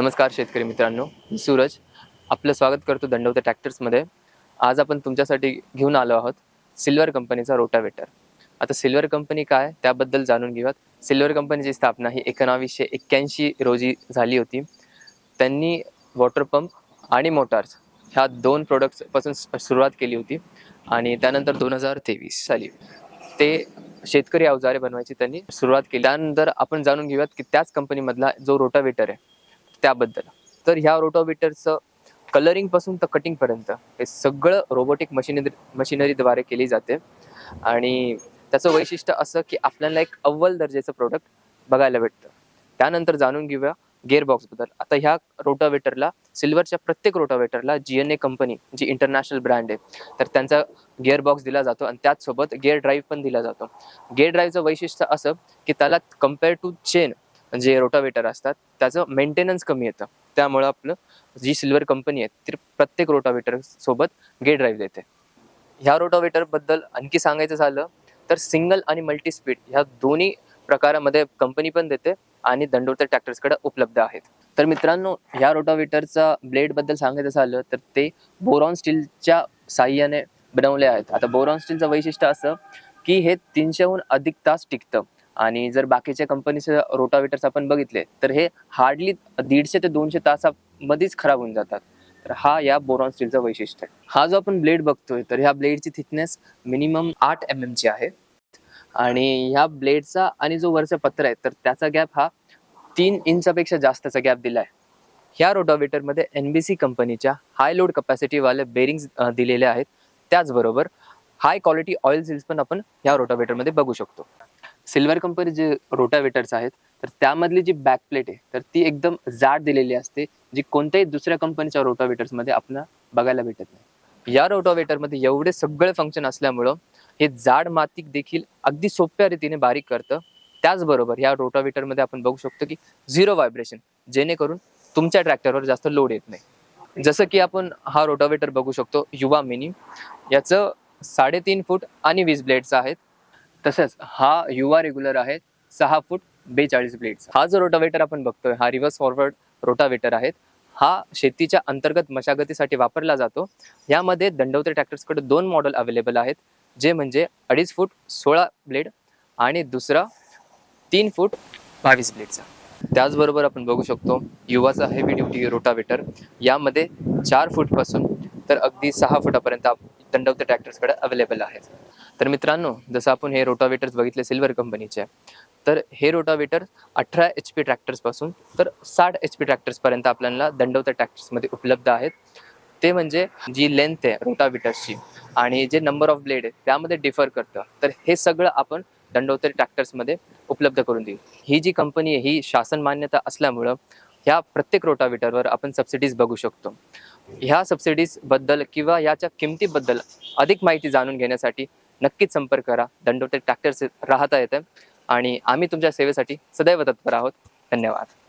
नमस्कार शेतकरी मित्रांनो मी सूरज. आपलं स्वागत करतो दंडवते ट्रॅक्टर्समध्ये. आज आपण तुमच्यासाठी घेऊन आलो आहोत सिल्वर कंपनीचा रोटावेटर. आता सिल्वर कंपनी काय त्याबद्दल जाणून घेऊयात. सिल्वर कंपनीची स्थापना ही एकोणावीसशे एक्क्याऐंशी रोजी झाली होती. त्यांनी वॉटर पंप आणि मोटार्स ह्या दोन प्रोडक्ट्सपासून सुरुवात केली होती आणि त्यानंतर दोन हजार तेवीस साली ते शेतकरी अवजारे बनवायची त्यांनी सुरुवात केली. त्यानंतर आपण जाणून घेऊयात की त्याच कंपनीमधला जो रोटावेटर आहे त्याबद्दल. तर ह्या रोटावेटरचं कलरिंगपासून तर कटिंग पर्यंत हे सगळं रोबोटिक मशिनरी मशिनरीद्वारे केली जाते. आणि त्याचं वैशिष्ट्य असं की आपल्याला एक अव्वल दर्जाचं प्रोडक्ट बघायला भेटतं. त्यानंतर जाणून घेऊया गेअरबॉक्सबद्दल. आता ह्या रोटावेटरला सिल्वरच्या प्रत्येक रोटावेटरला जी एन ए कंपनी जी इंटरनॅशनल ब्रँड आहे तर त्यांचा गिअरबॉक्स दिला जातो आणि त्याचसोबत गेअर ड्राईव्ह पण दिला जातो. गेअर ड्राईव्हचं वैशिष्ट्य असं की त्याला कंपेअर टू चेन जे रोटावेटर असतात त्याचं मेंटेनन्स कमी येतं. त्यामुळं आपलं जी सिल्वर कंपनी आहे ती प्रत्येक रोटावेटर सोबत गे ड्राईव्ह देते. ह्या रोटावेटरबद्दल आणखी सांगायचं झालं तर सिंगल आणि मल्टी स्पीड ह्या दोन्ही प्रकारामध्ये कंपनी पण देते आणि दंडोतर ट्रॅक्टर्सकडे उपलब्ध आहेत. तर मित्रांनो ह्या रोटावेटरचा ब्लेडबद्दल सांगायचं झालं तर ते बोरॉन स्टीलच्या साह्याने बनवले आहेत. आता बोरॉन स्टीलचं वैशिष्ट्य असं की हे तीनशेहून अधिक तास टिकतं. आणि जर बाकीच्या कंपनीचे रोटावेटर्स आपण बघितले तर हे हार्डली दीडशे ते दोनशे तासामध्येच खराब होऊन जातात. तर हा या बोरॉन स्टीलचं वैशिष्ट्य आहे. हा जो आपण ब्लेड बघतोय तर ह्या ब्लेडची थिकनेस मिनिमम आठ एम एम ची आहे. आणि ह्या ब्लेडचा आणि जो वरचा पत्र आहे तर त्याचा गॅप हा तीन इंचापेक्षा जास्तचा गॅप दिला आहे ह्या रोटावेटरमध्ये एन बी सी कंपनीच्या हाय लोड कपॅसिटीवाले बेरिंग्स दिलेले आहेत. त्याचबरोबर हाय क्वालिटी ऑइल सील्स पण आपण ह्या रोटावेटरमध्ये बघू शकतो. सिल्वर कंपनी जे रोटावेटर्स आहेत तर त्यामधली जी बॅक प्लेट आहे तर ती एकदम जाड दिलेली असते जी कोणत्याही दुसऱ्या कंपनीच्या रोटावेटर्समध्ये आपल्याला बघायला भेटत नाही. या रोटावेटरमध्ये एवढे सगळे फंक्शन असल्यामुळं हे जाड माती देखील अगदी सोप्या रीतीने बारीक करतं. त्याचबरोबर या रोटावेटरमध्ये आपण बघू शकतो की झिरो व्हायब्रेशन जेणेकरून तुमच्या ट्रॅक्टरवर जास्त लोड येत नाही. जसं की आपण हा रोटावेटर बघू शकतो युवा मिनी. याचं साडेतीन फूट आणि वीस ब्लेडचा आहेत. तसंच हा युवा रेग्युलर आहे सहा फूट बेचाळीस ब्लेडचा हा जो रोटावेटर आपण बघतोय हा रिव्हर्स फॉरवर्ड रोटावेटर आहेत. हा शेतीच्या अंतर्गत मशागतीसाठी वापरला जातो. यामध्ये दंडवते ट्रॅक्टर्सकडे दोन मॉडेल अवेलेबल आहेत जे म्हणजे अडीच फूट सोळा ब्लेड आणि दुसरा तीन फूट बावीस ब्लेडचा त्याचबरोबर आपण बघू शकतो युवाचा हेवी ड्युटी रोटावेटर यामध्ये चार फूटपासून तर अगदी सहा फुटापर्यंत आप- दंडवते ट्रॅक्टर्सकडे अवेलेबल आहेत. तर मित्रांनो जसं आपण हे रोटावेटर्स बघितले सिल्वर कंपनीचे तर हे रोटावेटर अठरा एच पी ट्रॅक्टर्सपासून तर साठ एच पी ट्रॅक्टर्सपर्यंत आपल्याला दंडवत्या ट्रॅक्टर्समध्ये उपलब्ध आहेत. ते म्हणजे जी लेंथ आहे रोटावेटर्सची आणि जे नंबर ऑफ ब्लेड आहे त्यामध्ये डिफर करतं. तर हे सगळं आपण दंडोतर ट्रॅक्टर्समध्ये उपलब्ध करून देऊ. ही जी कंपनी आहे ही शासन मान्यता असल्यामुळं ह्या प्रत्येक रोटावेटरवर आपण सबसिडीज बघू शकतो. ह्या सबसिडीजबद्दल किंवा याच्या किमतीबद्दल अधिक माहिती जाणून घेण्यासाठी नक्कीच संपर्क करा. दंडोते ट्रॅक्टर्स राहता येतं आणि आम्ही तुमच्या सेवेसाठी सदैव तत्पर आहोत. धन्यवाद.